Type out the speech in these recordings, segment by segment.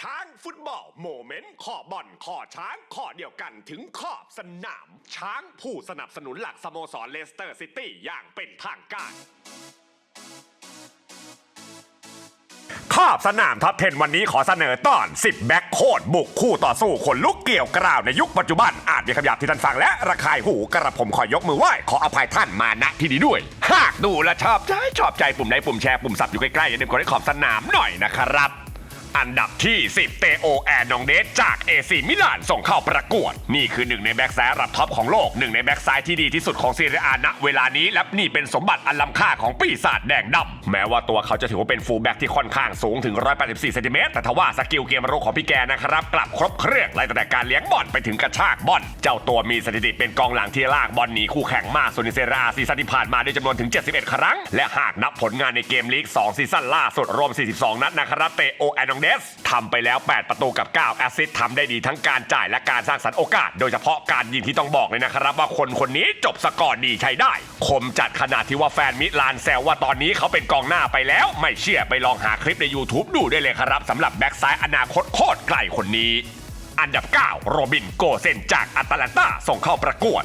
ช้างฟุตบอลโมเมนต์ขอบอลขอช้างขอเดียวกันถึงขอบสนาม ช้างผู้สนับสนุนหลักสโมสรเลสเตอร์ซิตี้อย่างเป็นทางการขอบสนามท็อป10 วันนี้ขอเสนอตอน 10 แบ็คโคดบุกคู่ต่อสู้คนลุกเกี่ยวกราวในยุคปัจจุบัน อาจมีคำหยาบที่ท่านฟังและระคายหูกระผมขอยกมือไหว้ ขออภัยท่านมาณที่นี้ด้วย หากดูและชอบใจชอบใจปุ่มไลค์ปุ่มแชร์ปุ่มสับอยู่ใกล้ๆอย่าลืมกดให้ขอบสนามหน่อยนะครับ อันดับที่ 10 เตโอแอนนองเดสจากเอซีมิลานส่งเข้าประกวด นี่คือหนึ่งในแบ็กซ้ายระดับท็อปของโลกหนึ่งในแบ็กซ้ายที่ดีที่สุดของซีเรียอาณเวลานี้และนี่เป็นสมบัติอันล้ำค่าของปีศาจแดงดำแม้ว่าตัวเขาจะถือว่าเป็นฟูลแบ็กที่ค่อนข้างสูงถึง 184เซนติเมตรแต่ทว่าสกิลเกมรุกของพี่แกนะครับกลับครบเครื่องไล่ตั้งแต่การเลี้ยงบอลไปถึงกระชากบอลเจ้าตัวมีสถิติเป็นกองหลังที่ลากบอลหนีคู่แข่งมากสุดในเซเรียอาซีซั่นที่ผ่านมาด้วยจำนวนถึง 71 ครั้ง และหากนับผลงานในเกมลีก 2 ซีซั่นล่าสุดรวม 42 นัดนะครับเตโอแอนนองเดสทำไปแล้ว 8 ประตูกับ 9 แอสซิสต์ทำได้ดีทั้งการจ่ายและการสร้างสรรค์โอกาส โดยเฉพาะการยิงที่ต้องบอกเลยนะครับ ว่าคนคนนี้จบสกอร์ดีใช้ได้ คมจัดขนาดที่ว่าแฟนมิลานแซวว่าตอนนี้เขาเป็นกองหน้าไปแล้ว ไม่เชื่อไปลองหาคลิปใน YouTube ดูได้เลยครับสำหรับแบ็กซ้ายอนาคตโคตรไกลคนนี้ อันดับ 9 โรบินโกเซนจากอัตแลนตาส่งเข้าประกวด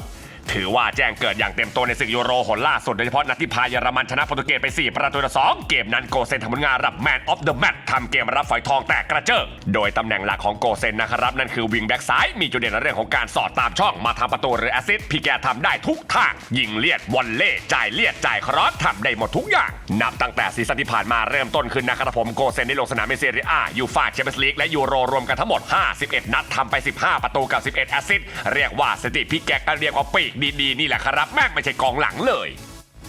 ถือว่าแจ้งเกิดอย่างเต็มตัวในศึกยูโรหนล่าสุดโดยเฉพาะนัดที่พาเยอรมันชนะโปรตุเกสไป 4 ประตูต่อ2เกมนั้นโกเซนทำผลงานรับแมนออฟเดอะแมตช์ทำเกมรับฝอยทองแตกกระเจิงโดยตำแหน่งหลักของโกเซนนะครับ นั่นคือวิงแบ็กซ้าย มีจุดเด่นในเรื่องของการสอดตามช่องมาทำประตูหรือแอสซิสต์พี่แกทำได้ทุกทาง ยิงเลียดวอลเล่จ่ายเลียดจ่ายครอสทำได้หมดทุกอย่าง นับตั้งแต่ซีซั่นที่ผ่านมาเริ่มต้นขึ้นนะครับผมโกเซนได้ลงสนามในเซเรียอายูฟาแชมเปี้ยนส์ลีกและยูโรรวมกันทั้งหมด 51 นัดทำไป 15 ประตูกับ 11 แอสซิสต์เรียกว่าสถิติพี่แกก็เรียกว่าปีกดีๆ นี่แหละครับ แม่งไม่ใช่กองหลังเลย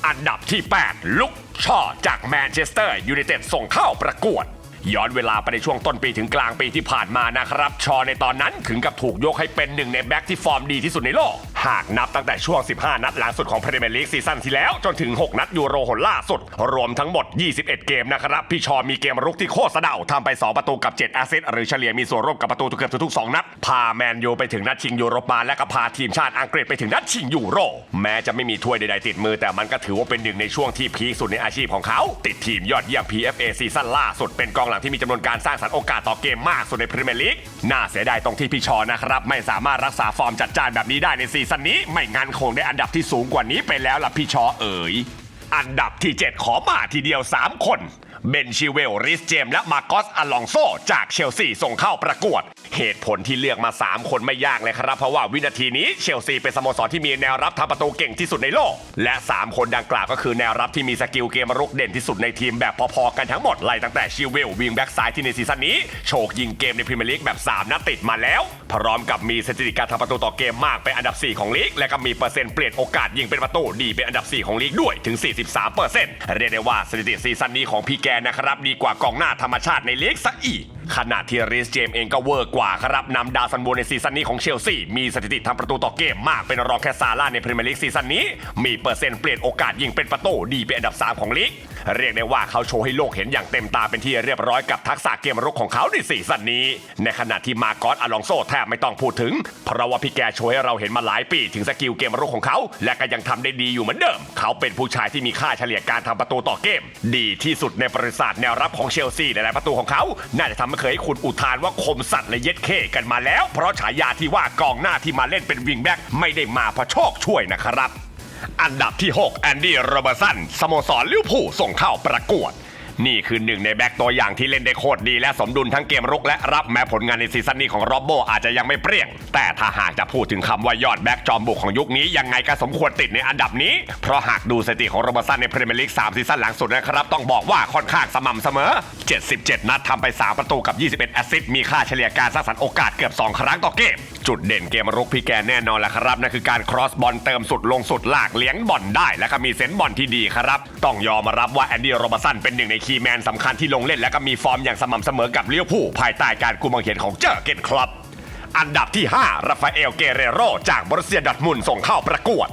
อันดับที่ 8 ลุกชอจากแมนเชสเตอร์ยูไนเต็ดส่งเข้าประกวด ย้อนเวลาไปในช่วงต้นปีถึงกลางปีที่ผ่านมานะครับ ชอในตอนนั้นถึงกับถูกยกให้เป็นหนึ่งในแบ็กที่ฟอร์มดีที่สุดในโลกหากนับตั้งแต่ช่วง 15 นัดหลังสุดของพรีเมียร์ลีกซีซั่นที่แล้ว จนถึง 6 นัดยูโรหนล่าสุด รวมทั้งหมด 21 เกมนะครับ พี่ชอมีเกมรุกที่โคตรสะเดาทำไป 2 ประตูกับ 7 แอสซิสต์หรือเฉลี่ยมีส่วนร่วมกับประตูเกือบทุกๆ2นัด พาแมนยูไปถึงนัดชิงยูโรปาและก็พาทีมชาติอังกฤษไปถึงนัดชิงยูโร แม้จะไม่มีถ้วยใดๆติดมือ แต่มันก็ถือว่าเป็นหนึ่งในช่วงที่พีคสุดในอาชีพของเขา ติดทีมยอดเยี่ยม PFA ซีซั่นล่าสุดเป็นกองหลังที่มีจำนวนการสร้างสรรค์โอกาสต่อเกมมากสุดในพรีเมียร์ลีกน่าเสียดายตรงที่พี่ชอนะครับไม่สามารถรักษาฟอร์มจัดจ้านแบบนี้ได้ในซีซั่นนี้ไม่งั้นคงได้อันดับที่สูงกว่านี้ไปแล้วล่ะพี่ชอเอ๋ย อันดับที่ 7 ขอมาทีเดียว 3 คน เบนชิเวล ริสเจม และมาร์กอสอลองโซ จากเชลซีส่งเข้าประกวด เหตุผลที่เลือกมา 3 คนไม่ยากเลยครับ เพราะว่าวินาทีนี้เชลซีเป็นสโมสรที่มีแนวรับทำประตูเก่งที่สุดในโลก และ 3 คนดังกล่าวก็คือแนวรับที่มีสกิลเกมรุกเด่นที่สุดในทีมแบบพอๆกันทั้งหมดไล่ตั้งแต่ชิเวลวิงแบ็กซ้ายที่ในซีซั่นนี้โชคยิงเกมในพรีเมียร์ลีกแบบ3นัดติดมาแล้วพร้อมกับมีสถิติการทำประตูต่อเกมมากเป็นอันดับ 4 ของลีกและก็มีเปอร์เซ็นต์เปลี่ยนโอกาสยิงเป็นประตูดีเป็นอันดับ 4 ของลีกด้วยถึง43เปอร์เซ็นต์เรียกได้ว่าสถิติซีซั่นนี้ของพี่แกนะครับ ดีกว่ากองหน้าธรรมชาติในลีกซะอีก ขณะที่ริสเจมเองก็เวอร์กว่าครับนำดาวซันโบในซีซั่นนี้ของเชลซีมีสถิติทำประตูต่อเกมมากเป็นรองแค่ซาร่าในพรีเมียร์ลีกซีซั่นนี้ มีเปอร์เซ็นต์เปลี่ยนโอกาสยิงเป็นประตูดีเป็นอันดับ 3 ของลีกเรียกได้ว่าเขาโชว์ให้โลกเห็นอย่างเต็มตาเป็นที่เรียบร้อยกับทักษะเกมรุกของเขาในซีซั่นนี้ ในขณะที่มาร์กอสอลองโซแทบไม่ต้องพูดถึง เพราะว่าพี่แกโชว์ให้เราเห็นมาหลายปี ถึงสกิลเกมรุกของเขา และก็ยังทำได้ดีอยู่เหมือนเดิม เขาเป็นผู้ชายที่มีค่าเฉลี่ยการทำประตูต่อเกม ดีที่สุดในประวัติศาสตร์แนวรับของเชลซีหลายๆประตูของเขา น่าจะทำให้เคยให้คุณอุทานว่าคมสัตว์และเย็ดเข้กันมาแล้ว เพราะฉายาที่ว่ากองหน้าที่มาเล่นเป็นวิงแบ็กไม่ได้มาเพราะโชคช่วยนะครับ อันดับที่ 6 แอนดี้โรเบอร์สันสโมสรลิเวอร์พูลส่งเข้าประกวด นี่คือหนึ่งในแบ็กตัวอย่างที่เล่นได้โคตรดีและสมดุลทั้งเกมรุกและรับแม้ผลงานในซีซั่นนี้ของโรบโบอาจจะยังไม่เปรี้ยง แต่ถ้าหากจะพูดถึงคำว่ายอดแบ็กจอมบุกของยุคนี้ยังไงก็สมควรติดในอันดับนี้ เพราะหากดูสถิติของโรบอร์สันในพรีเมียร์ลีก3ซีซั่นหลังสุดนะครับต้องบอกว่าค่อนข้างสม่ำเสมอ 77 นัดทำไป 3 ประตูกับ 21 แอสซิสต์มีค่าเฉลี่ยการสร้างสรรค์โอกาสเกือบ 2 ครั้งต่อเกม จุดเด่นเกมรุกพี่แกแน่นอนแหละครับนั่นคือการครอสบอลเติมสุดลงสุดลากเลี้ยงบอลได้ และก็มีเซนต์บอลที่ดีครับ ต้องยอมรับว่าแอนดี้โรบัสันเป็นหนึ่งในคีย์แมนสำคัญที่ลงเล่นและก็มีฟอร์มอย่างสม่ำเสมอกับเลี้ยวผู้ภายใต้การกุมบังเหียนของเจอเกนคลับอันดับที่ 5 ราฟาเอล เกเรโร จากบรุสเซียดัตมุนส่งเข้าประกวด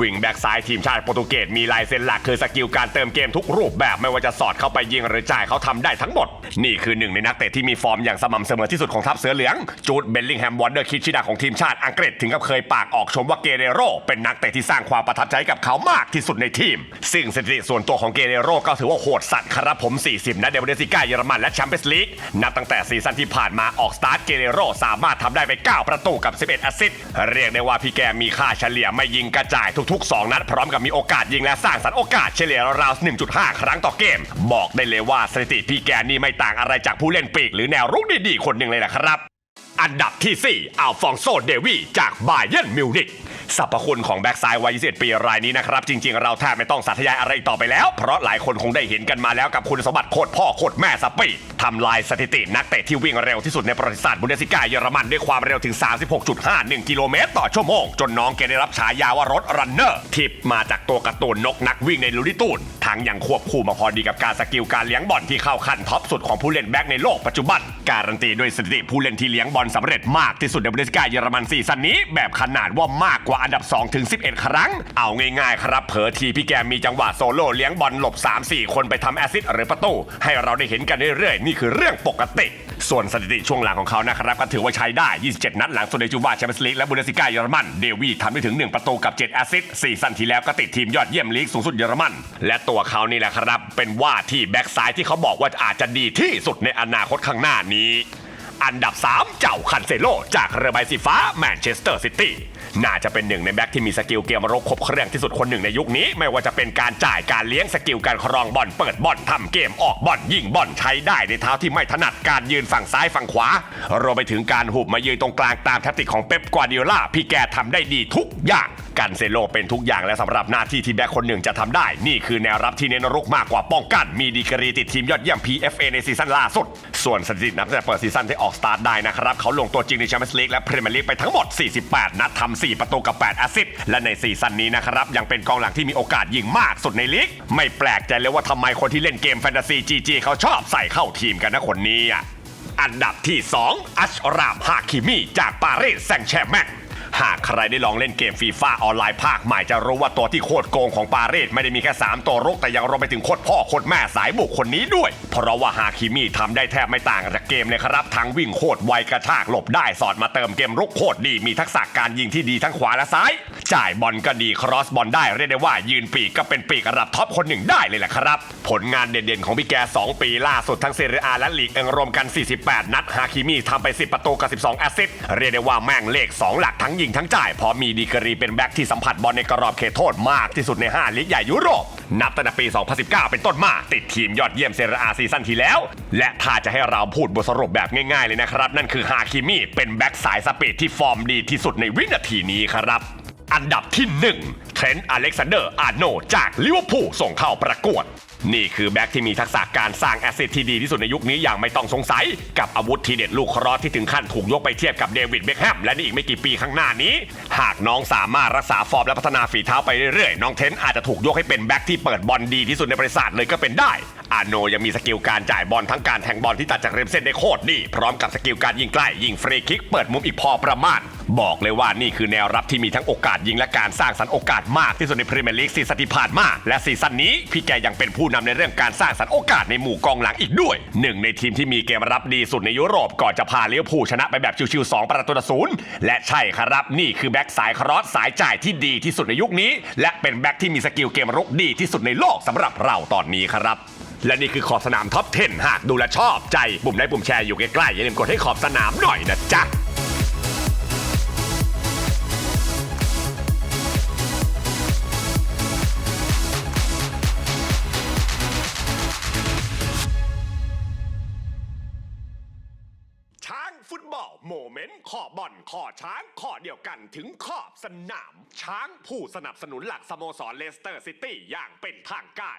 วิ่งแบ็กซ้ายทีมชาติโปรตุเกสมีลายเซ็นหลักคือสกิลการเติมเกมทุกรูปแบบไม่ว่าจะสอดเข้าไปยิงหรือจ่ายเขาทำได้ทั้งหมด นี่คือหนึ่งในนักเตะที่มีฟอร์มอย่างสม่ำเสมอที่สุดของทัพเสือเหลือง จูดเบลลิงแฮมวอนเดอร์คิดชิดาของทีมชาติอังกฤษถึงกับเคยปากออกชมว่าเกเรโรเป็นนักเตะที่สร้างความประทับใจกับเขามากที่สุดในทีม ซึ่งสถิติส่วนตัวของเกเรโรก็ถือว่าโหดสัตว์ครับผม 40นัดในบูเดสติก้าเยอรมันและแชมเปี้ยนส์ลีกนับตั้งแต่ซีซั่นที่ผ่านมาออกสตาร์ทเกเรโรสามารถทำได้ไป 9 ประตูกับ 11แอสซิสต์เรียกได้ว่าพี่แกมีค่าเฉลี่ยไม่ยิงกระจายทุทุกๆ 2 นัด พร้อมกับมีโอกาสยิงและสร้างสรรค์โอกาสเฉลี่ยราวๆ1.5 ครั้งต่อเกม บอกได้เลยว่าสถิติพี่แกนี่ไม่ต่างอะไรจากผู้เล่นปีกหรือแนวรุกดีๆคนหนึ่งเลยแหละครับ อันดับที่ 4 อัลฟองโซ เดวีจากบาเยนมิวนิกสรรพคุณของแบ็กซ้ายวัย21ปีรายนี้นะครับ จริง ๆ เราแทบไม่ต้องสาธยายอะไรต่อไปแล้ว เพราะหลายคนคงได้เห็นกันมาแล้วกับคุณสมบัติโคตรพ่อโคตรแม่สปีด ทำลายสถิตินักเตะที่วิ่งเร็วที่สุดในประวัติศาสตร์บุนเดสิก้าเยอรมันด้วยความเร็วถึง 36.51 กิโลเมตรต่อชั่วโมง จนน้องแกได้รับฉายาว่ารถรันเนอร์ทิปมาจากตัวการ์ตูนนกนักวิ่งในลูดิตูนทั้งยังควบคู่มาพอดีกับการสกิลการเลี้ยงบอลที่เข้าขั้นท็อปสุดของผู้เล่นแบ็กในโลกปัจจุบัน การันตีด้วยสถิติผู้เล่นที่เลี้ยงบอลสำเร็จมากที่สุดในบุนเดสิก้าเยอรมันซีซั่นนี้ แบบขนาดว่ามากกว่าอันดับ2ถึง11 ครั้ง เอาง่ายๆครับเผอทีพี่แกมีจังหวะโซโล่เลี้ยงบอลหลบ 3-4 คนไปทำแอซิสหรือประตูให้เราได้เห็นกันเรื่อยๆนี่คือเรื่องปกติ ส่วนสถิติช่วงหลังของเขานะครับก็ถือว่าใช้ได้ 27 นัดหลังโซเดในจูบาแชมเปี้ยนส์ลีกและบุนเดสซิก้าเยอรมันเดวีทำได้ถึง 1 ประตูกับ 7 แอสซิสต์สี่สั้นที่แล้วก็ติดทีมยอดเยี่ยมลีกสูงสุดเยอรมัน และตัวเขานี่แหละครับเป็นว่าที่แบ็กซ้ายที่เขาบอกว่าอาจจะดีที่สุดในอนาคตข้างหน้านี้ อันดับ 3 เจ้าคันเซโล จากเรือใบสีฟ้าแมนเชสเตอร์ซิตี้น่าจะเป็นหนึ่งในแบ็กที่มีสกิลเกมรบครบเครื่องที่สุดคนหนึ่งในยุคนี้ ไม่ว่าจะเป็นการจ่ายการเลี้ยงสกิลการครองบอลเปิดบอลทำเกมออกบอลยิงบอลใช้ได้ในเท้าที่ไม่ถนัดการยืนฝั่งซ้ายฝั่งขวารวมไปถึงการหุบมายืนตรงกลางตามแทคติกของเป๊ปกวาดิโอลาพี่แกทำได้ดีทุกอย่างกันเซโลเป็นทุกอย่างและสำหรับหน้าที่ที่แบ็คคนหนึ่งจะทำได้ นี่คือแนวรับที่เน้นรุกมากกว่าป้องกัน มีดีกรีติดทีมยอดเยี่ยม PFA ในซีซั่นล่าสุด ส่วนสถิตินับแต่เปิดซีซั่นที่ออกสตาร์ทได้นะครับ เขาลงตัวจริงในแชมเปี้ยนส์ลีกและพรีเมียร์ลีกไปทั้งหมด 48 นัดทำ4ประตูกับ 8 แอสซิสต์และในซีซั่นนี้นะครับยังเป็นกองหลังที่มีโอกาสยิงมากสุดในลีกไม่แปลกใจเลยว่าทำไมคนที่เล่นเกมแฟนตาซี GG เขาชอบใส่เข้าทีมกันนะคนนี้อะอันดับที่ 2 อัชรามฮาคิมีจากปารีสแซงต์แชร์แมง หากใครได้ลองเล่นเกมฟีฟ่าออนไลน์ภาคใหม่จะรู้ว่าตัวที่โคตรโกงของปารีสไม่ได้มีแค่ 3 ตัวรุกแต่ยังรวมไปถึงโคตรพ่อโคตรแม่สายบุกคนนี้ด้วย เพราะว่าฮาคิมีทำได้แทบไม่ต่างจากเกมเลยครับทั้งวิ่งโคตรไวกระชากหลบได้สอดมาเติมเกมรุกโคตรดีมีทักษะการยิงที่ดีทั้งขวาและซ้าย จ่ายบอลก็ดีครอสบอลได้เรียกได้ว่ายืนปีกก็เป็นปีกระดับท็อปคนหนึ่งได้เลยแหละครับ ผลงานเด่นๆของพี่แก 2 ปีล่าสุดทั้งเซเรียอาและลีกเองรวมกัน 48 นัดฮาคิมีทำไป 10 ประตูกับ 12 แอสซิสต์เรียกได้ว่าแม่งเลข 2 หลักทั้งยิงทั้งจ่ายพร้อมีดีกรีเป็นแบ็คที่สัมผัสบอลในกรอบเขตโทษมากที่สุดใน 5 ลีกใหญ่ยุโรปนับตั้งแต่ปี 2019 เป็นต้นมาติดทีมยอดเยี่ยมเซเรียอาซีซั่นที่แล้ว และถ้าจะให้เราพูดบทสรุปแบบง่ายๆเลยนะครับ นั่นคือฮาคิมีเป็นแบ็คสายสปีดที่ฟอร์มดีที่สุดในวินาทีนี้ครับ อันดับที่ 1 เทรนต์อเล็กซานเดอร์อาร์โนจากลิเวอร์พูลส่งเข้าประกวด นี่คือแบ็กที่มีทักษะการสร้างแอสซิสที่ดีที่สุดในยุคนี้อย่างไม่ต้องสงสัย กับอาวุธทีเด็ดลูกครอสที่ถึงขั้นถูกยกไปเทียบกับเดวิดเบคแฮมและในอีกไม่กี่ปีข้างหน้านี้ หากน้องสามารถรักษาฟอร์มและพัฒนาฝีเท้าไปเรื่อยๆ น้องเทนอาจจะถูกยกให้เป็นแบ็กที่เปิดบอลดีที่สุดในบริษัทเลยก็เป็นได้อาโนยังมีสกิลการจ่ายบอลทั้งการแทงบอลที่ตัดจากเริมเส้นได้โคตรดีพร้อมกับสกิลการยิงใกลยิงฟรีคิกเปิดมุมอีกพอประมาณ บอกเลยว่านี่คือแนวรับที่มีทั้งโอกาสยิงและการสร้างสรรค์โอกาสมากที่สุดในพรีเมียร์ลีกซีซั่นที่ผ่านมาและซีซั่นนี้พี่แกยังเป็นผู้นำในเรื่องการสร้างสรรค์โอกาสในหมู่กองหลังอีกด้วยหนึ่งในทีมที่มีเกมรับดีสุดในยุโรปก่อนจะพาเลิเวอร์พูลชนะไปแบบชิวๆ2ประตูต่อศูนย์และใช่ครับนี่คือแบ็กสายครอสสายจ่ายที่ดีที่สุดในยุคนี้ และเป็นแบ็กที่มีสกิลเกมรุกดีที่สุดในโลกสำหรับเราตอนนี้ครับและนี่คือขอบสนามท็อป 10 หากดูและชอบใจ ปุ่มไลค์ปุ่มแชร์อยู่ใกล้ๆอย่าลืมกดให้ขอบสนามหน่อยนะจ๊ะ เมนต์ขอบ่อลขอช้างขอเดียวกันถึงขอบสนาม ช้างผู้สนับสนุนหลักสโมสรเลสเตอร์ซิตี้อย่างเป็นทางการ